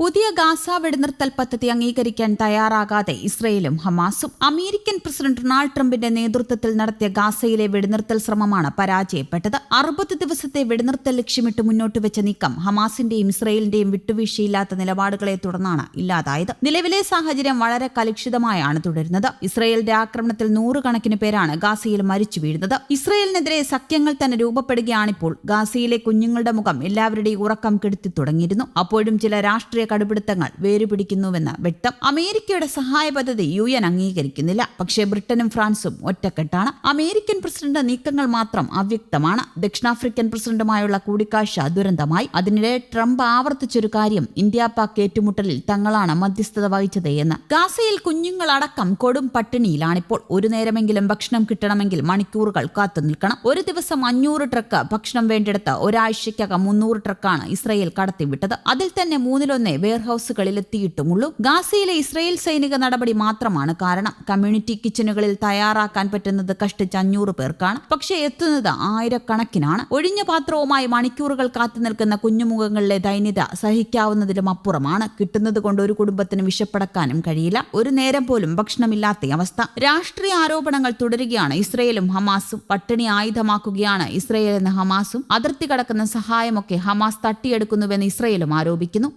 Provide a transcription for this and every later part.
പുതിയ ഗാസ വെടിനിർത്തൽ പദ്ധതി അംഗീകരിക്കാൻ തയ്യാറാകാതെ ഇസ്രയേലും ഹമാസും അമേരിക്കൻ പ്രസിഡന്റ് ഡൊണാൾഡ് ട്രംപിന്റെ നേതൃത്വത്തിൽ നടത്തിയ ഗാസയിലെ വെടിനിർത്തൽ ശ്രമമാണ് പരാജയപ്പെട്ടത്. അറുപത് ദിവസത്തെ വെടിനിർത്തൽ ലക്ഷ്യമിട്ട് മുന്നോട്ട് വെച്ച നീക്കം ഹമാസിന്റെയും ഇസ്രയേലിന്റെയും വിട്ടുവീഴ്ചയില്ലാത്ത നിലപാടുകളെ തുടർന്നാണ് ഇല്ലാതായത്. നിലവിലെ സാഹചര്യം വളരെ കലുഷിതമായാണ് തുടരുന്നത്. ഇസ്രയേലിന്റെ ആക്രമണത്തിൽ നൂറുകണക്കിന് പേരാണ് ഗാസയിൽ മരിച്ചു വീഴുന്നത്. ഇസ്രയേലിനെതിരെ സഖ്യങ്ങൾ തന്നെ രൂപപ്പെടുകയാണിപ്പോൾ ഗാസയിലെ കുഞ്ഞുങ്ങളുടെ മുഖം എല്ലാവരുടെയും ഉറക്കം കെടുത്തി തുടങ്ങിയിരുന്നു. അപ്പോഴും ചില രാഷ്ട്രീയ കടുപിടുത്തങ്ങൾ വേരുപിടിക്കുന്നുവെന്ന് വ്യക്തം. അമേരിക്കയുടെ സഹായ പദ്ധതി യു എൻ അംഗീകരിക്കുന്നില്ല. പക്ഷേ ബ്രിട്ടനും ഫ്രാൻസും ഒറ്റക്കെട്ടാണ്. അമേരിക്കൻ പ്രസിഡന്റ് നീക്കങ്ങൾ മാത്രം അവ്യക്തമാണ്. ദക്ഷിണാഫ്രിക്കൻ പ്രസിഡന്റുമായുള്ള കൂടിക്കാഴ്ച ദുരന്തമായി. അതിനിടെ ട്രംപ് ആവർത്തിച്ചൊരു കാര്യം ഇന്ത്യ പാക് ഏറ്റുമുട്ടലിൽ തങ്ങളാണ് മധ്യസ്ഥത വഹിച്ചത് എന്ന് ഗാസയിൽ കുഞ്ഞുങ്ങളടക്കം കൊടും പട്ടിണിയിലാണിപ്പോൾ. ഒരു നേരമെങ്കിലും ഭക്ഷണം കിട്ടണമെങ്കിൽ മണിക്കൂറുകൾ കാത്തു നിൽക്കണം. ഒരു ദിവസം അഞ്ഞൂറ് ട്രക്ക് ഭക്ഷണം വേണ്ടിടത്ത് ഒരാഴ്ചയ്ക്കകം മുന്നൂറ് ട്രക്കാണ് ഇസ്രയേൽ കടത്തിവിട്ടത്. അതിൽ തന്നെ മൂന്നിലൊന്നേ വെയർഹൌസുകളിൽ എത്തിയിട്ടുമുള്ളൂ ഗാസയിലെ ഇസ്രയേൽ സൈനിക നടപടി മാത്രമാണ് കാരണം. കമ്മ്യൂണിറ്റി കിച്ചനുകളിൽ തയ്യാറാക്കാൻ പറ്റുന്നത് കഷ്ടിച്ച് അഞ്ഞൂറ് പേർക്കാണ്. പക്ഷേ എത്തുന്നത് ആയിരക്കണക്കിനാണ്. ഒഴിഞ്ഞ പാത്രവുമായി മണിക്കൂറുകൾ കാത്തു നിൽക്കുന്ന കുഞ്ഞുമുഖങ്ങളിലെ ദൈന്യത സഹിക്കാവുന്നതിലും അപ്പുറമാണ്. കിട്ടുന്നത് കൊണ്ട് ഒരു കുടുംബത്തിന് വിശപ്പടക്കാനും കഴിയില്ല. ഒരു നേരം പോലും ഭക്ഷണമില്ലാത്ത അവസ്ഥ. രാഷ്ട്രീയ ആരോപണങ്ങൾ തുടരുകയാണ് ഇസ്രയേലും ഹമാസും. പട്ടിണി ആയുധമാക്കുകയാണ് ഇസ്രയേൽ എന്ന ഹമാസും. അതിർത്തി കടക്കുന്ന സഹായമൊക്കെ ഹമാസ് തട്ടിയെടുക്കുന്നുവെന്ന് ഇസ്രയേലും ആരോപിക്കുന്നു.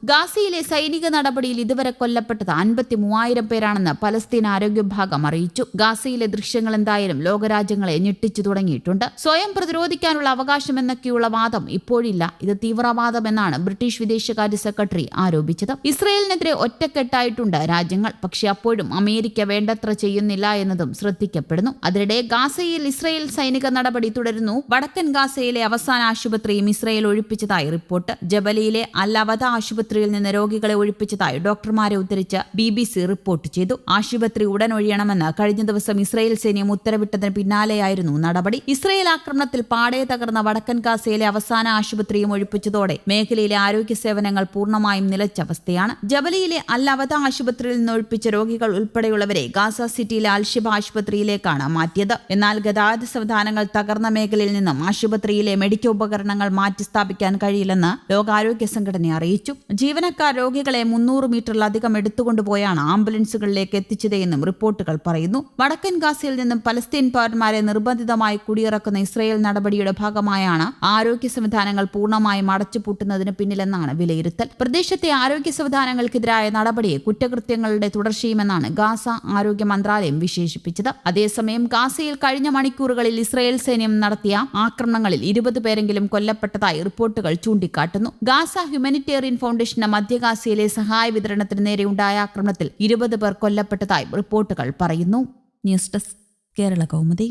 ഗാസയിലെ സൈനിക നടപടിയിൽ ഇതുവരെ കൊല്ലപ്പെട്ടത് അൻപത്തി മൂവായിരം പേരാണെന്ന് പലസ്തീൻ ആരോഗ്യ വിഭാഗം അറിയിച്ചു. ഗാസയിലെ ദൃശ്യങ്ങൾ എന്തായാലും ലോകരാജ്യങ്ങളെ ഞെട്ടിച്ചു തുടങ്ങിയിട്ടുണ്ട്. സ്വയം പ്രതിരോധിക്കാനുള്ള അവകാശം എന്നൊക്കെയുള്ള വാദം ഇപ്പോഴില്ല. ഇത് തീവ്രവാദമെന്നാണ് ബ്രിട്ടീഷ് വിദേശകാര്യ സെക്രട്ടറി ആരോപിച്ചത്. ഇസ്രയേലിനെതിരെ ഒറ്റക്കെട്ടായിട്ടുണ്ട് രാജ്യങ്ങൾ. പക്ഷെ അപ്പോഴും അമേരിക്ക വേണ്ടത്ര ചെയ്യുന്നില്ല എന്നതും ശ്രദ്ധിക്കപ്പെടുന്നു. അതിനിടെ ഗാസയിൽ ഇസ്രയേൽ സൈനിക നടപടി തുടരുന്നു. വടക്കൻ ഗാസയിലെ അവസാന ആശുപത്രിയും ഇസ്രയേൽ ഒഴിപ്പിച്ചതായി റിപ്പോർട്ട്. ജബലിയിലെ അവധ ആശുപത്രിയിൽ നിന്ന് രോഗികളെ ഒഴിപ്പിച്ചതായി ഡോക്ടർമാരെ ഉദ്ധരിച്ച് ബി ബി സി റിപ്പോർട്ട് ചെയ്തു. ആശുപത്രി ഉടൻ ഒഴിയണമെന്ന് കഴിഞ്ഞ ദിവസം ഇസ്രയേൽ സൈന്യം ഉത്തരവിട്ടതിന് പിന്നാലെയായിരുന്നു നടപടി. ഇസ്രയേൽ ആക്രമണത്തിൽ പാടെ തകർന്ന വടക്കൻ ഗാസയിലെ അവസാന ആശുപത്രിയും ഒഴിപ്പിച്ചതോടെ മേഖലയിലെ ആരോഗ്യ സേവനങ്ങൾ പൂർണമായും നിലച്ച അവസ്ഥയാണ്. ജബലിയിലെ അൽ അവധ ആശുപത്രിയിൽ നിന്ന് ഒഴിപ്പിച്ച രോഗികൾ ഉൾപ്പെടെയുള്ളവരെ ഗാസ സിറ്റിയിലെ അൽഷിബ ആശുപത്രിയിലേക്കാണ് മാറ്റിയത്. എന്നാൽ ഗതാഗത സംവിധാനങ്ങൾ തകർന്ന മേഖലയിൽ നിന്നും ആശുപത്രിയിലെ മെഡിക്കൽ ഉപകരണങ്ങൾ മാറ്റി സ്ഥാപിക്കാൻ കഴിയില്ലെന്ന് ലോകാരോഗ്യ സംഘടന അറിയിച്ചു. ജീവനക്കാർ രോഗികളെ മുന്നൂറ് മീറ്ററിലധികം എടുത്തുകൊണ്ടുപോയാണ് ആംബുലൻസുകളിലേക്ക് എത്തിച്ചതെന്നും റിപ്പോർട്ടുകൾ പറയുന്നു. വടക്കൻ ഗാസയിൽ നിന്നും പലസ്തീൻ പൗരന്മാരെ നിർബന്ധിതമായി കുടിയിറക്കുന്ന ഇസ്രയേൽ നടപടിയുടെ ഭാഗമായാണ് ആരോഗ്യ സംവിധാനങ്ങൾ പൂർണമായും അടച്ചുപൂട്ടുന്നതിന് പിന്നിലെന്നാണ് വിലയിരുത്തൽ. പ്രദേശത്തെ ആരോഗ്യ സംവിധാനങ്ങൾക്കെതിരായ നടപടിയെ കുറ്റകൃത്യങ്ങളുടെ തുടർച്ചയുമെന്നാണ് ഗാസ ആരോഗ്യ മന്ത്രാലയം വിശേഷിപ്പിച്ചത്. അതേസമയം ഗാസയിൽ കഴിഞ്ഞ മണിക്കൂറുകളിൽ ഇസ്രയേൽ സൈന്യം നടത്തിയ ആക്രമണങ്ങളിൽ ഇരുപത് പേരെങ്കിലും കൊല്ലപ്പെട്ടതായി റിപ്പോർട്ടുകൾ ചൂണ്ടിക്കാട്ടുന്നു. ഗാസ ഹ്യൂമാനിറ്റേറിയൻ ഫൗണ്ടേഷന്റെ മധ്യഗാസയിലെ സഹായ വിതരണത്തിന് നേരെയുണ്ടായ ആക്രമണത്തിൽ ഇരുപത് പേർ കൊല്ലപ്പെട്ടതായി റിപ്പോർട്ടുകൾ പറയുന്നു. News desk Kerala Kaumudi.